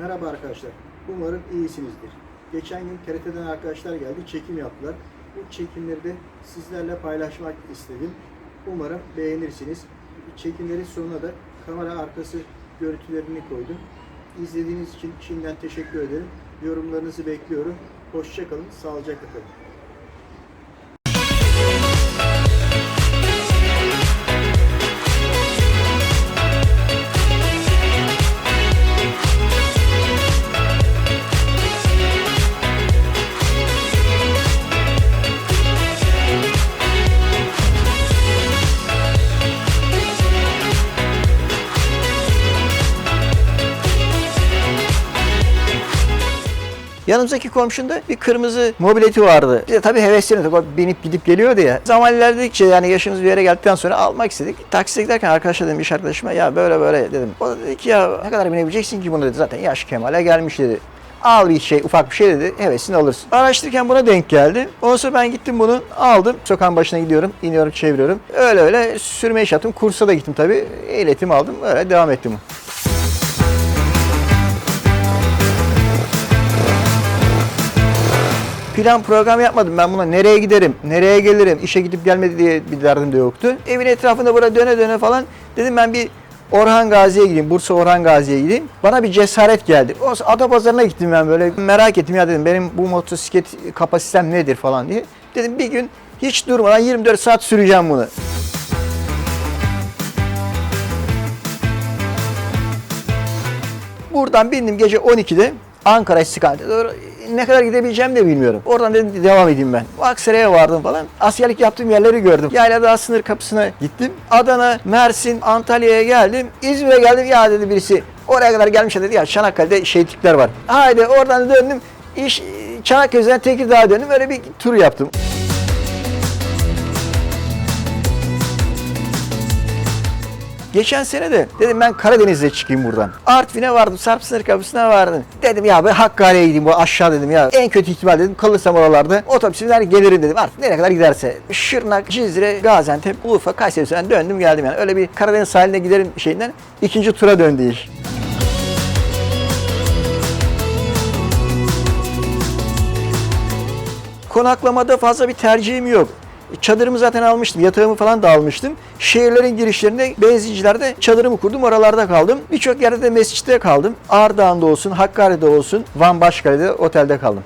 Merhaba arkadaşlar. Umarım iyisinizdir. Geçen gün TRT'den arkadaşlar geldi, çekim yaptılar. Bu çekimleri de sizlerle paylaşmak istedim. Umarım beğenirsiniz. Çekimlerin sonuna da kamera arkası görüntülerini koydum. İzlediğiniz için şimdiden teşekkür ederim. Yorumlarınızı bekliyorum. Hoşçakalın, sağlıcakla kalın. Yanımızdaki komşunda bir kırmızı mobileti vardı. Biz de tabii hevesleniyorduk. O binip gidip geliyordu ya. Zaman ilerledikçe yani yaşımız bir yere geldikten sonra almak istedik. Takside giderken arkadaşa dedim iş arkadaşıma ya böyle böyle dedim. O dedi ki ya ne kadar binebileceksin ki bunu dedi. Zaten yaş kemale gelmiş dedi. Al bir şey ufak bir şey dedi. Hevesini alırsın. Araştırırken buna denk geldi. Ondan sonra ben gittim bunu aldım. Sokağın başına gidiyorum. iniyorum çeviriyorum. Öyle öyle sürmeye iş yaptım. Kursa da gittim tabii. Ehliyetimi aldım. Öyle devam ettim. Plan program yapmadım. Ben buna nereye giderim, nereye gelirim, işe gidip gelmedi diye bir derdim de yoktu. Evin etrafında burada döne döne falan dedim ben bir Orhan Gazi'ye gideyim, Bursa Orhan Gazi'ye gideyim. Bana bir cesaret geldi. O Adapazarı'na gittim ben böyle merak ettim ya dedim benim bu motosiklet kapasitem nedir falan diye. Dedim bir gün hiç durmadan 24 saat süreceğim bunu. Buradan bindim gece 12'de Ankara istikamete doğru ne kadar gidebileceğimi de bilmiyorum. Oradan dedim devam edeyim ben. Aksaray'a vardım falan. Askerlik yaptığım yerleri gördüm. Yaylada sınır kapısına gittim. Adana, Mersin, Antalya'ya geldim. İzmir'e geldim. Ya dedi birisi oraya kadar gelmiş dedi ya Çanakkale'de şehitlikler var. Haydi oradan döndüm. İş Çanakkale'den Tekirdağ'a döndüm. Böyle bir tur yaptım. Geçen sene de dedim ben Karadeniz'e çıkayım buradan. Artvin'e vardım, Sarp sınır kapısına vardım. Dedim ya ben Hakkari'ye gideyim bu aşağı dedim ya. En kötü ihtimal dedim kalırsam oralarda otobüsler gelirim dedim. Artık nereye kadar giderse. Şırnak, Cizre, Gaziantep, Urfa, Kayseri'den döndüm geldim yani. Öyle bir Karadeniz sahiline giderim şeyinden ikinci tura döndü iş. Konaklamada fazla bir tercihim yok. Çadırımı zaten almıştım, yatağımı falan da almıştım. Şehirlerin girişlerinde, benzincilerde çadırımı kurdum, oralarda kaldım. Birçok yerde de mescitte kaldım. Ağrıdağ'ında olsun, Hakkari'de olsun, Van Başkale'de otelde kaldım.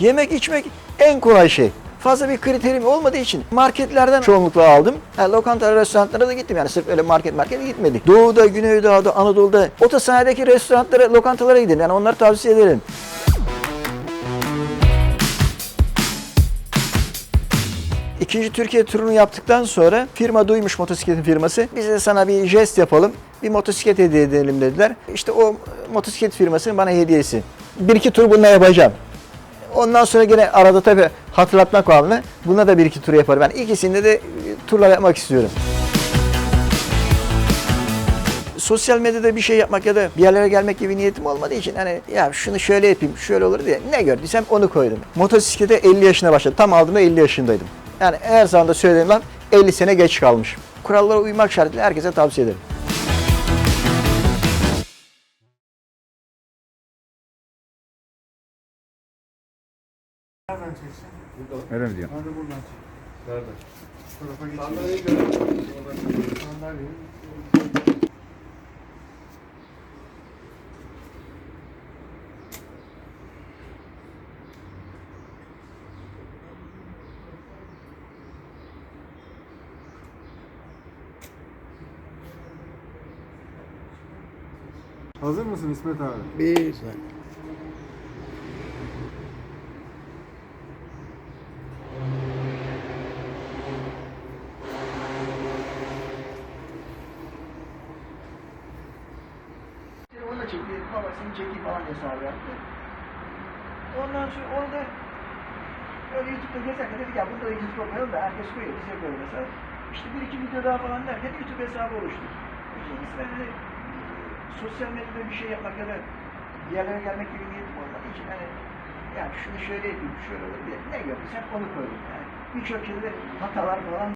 Yemek içmek en kolay şey. Fazla bir kriterim olmadığı için marketlerden çoğunlukla aldım. Ha, lokanta, restoranlara da gittim yani sırf öyle market markete gitmedik. Doğu'da, Güneydoğu'da, Anadolu'da, otosanayideki restoranlara, lokantalara gidin. Yani onları tavsiye ederim. İkinci Türkiye turunu yaptıktan sonra firma duymuş motosikletin firması. Biz de sana bir jest yapalım. Bir motosiklet hediye edelim dediler. İşte o motosiklet firmasının bana hediyesi. Bir iki tur bununla yapacağım. Ondan sonra gene arada tabii hatırlatmak babına buna da bir iki tur yaparım. Ben ikisinde de e, turlar yapmak istiyorum. Sosyal medyada bir şey yapmak ya da bir yerlere gelmek gibi niyetim olmadığı için hani ya şunu şöyle yapayım, şöyle olur diye ne gördüysem onu koydum. Motosiklete 50 yaşına başladım. Tam aldığımda 50 yaşındaydım. Yani her zaman da söylediğim laf 50 sene geç kalmış. Kurallara uymak şartıyla herkese tavsiye ederim. Nereden çeksin? Öyle mi diyorsun? Hadi buradan çek. Nerede? Şu tarafa geçeyim. Sandalyeyi görelim. Sandalyeyi. Hazır mısın İsmet abi? Bir Onu da çekti, babasının çektiği falan hesabı yaptı. Ondan sonra YouTube'da gezerken dedik ya burada da YouTube koyalım da herkes koyuyor, biz yapıyoruz mesela. İşte bir iki video daha falan derken YouTube hesabı oluştu. İkincisi ben de sosyal medyada bir şey yapmak ya da bir gelmek gibi niyetim olmadığı için hani ya şunu şöyle yapayım, şöyle olur diye. Ne gördüysem onu koydum yani. Birçok şeyde hatalar falan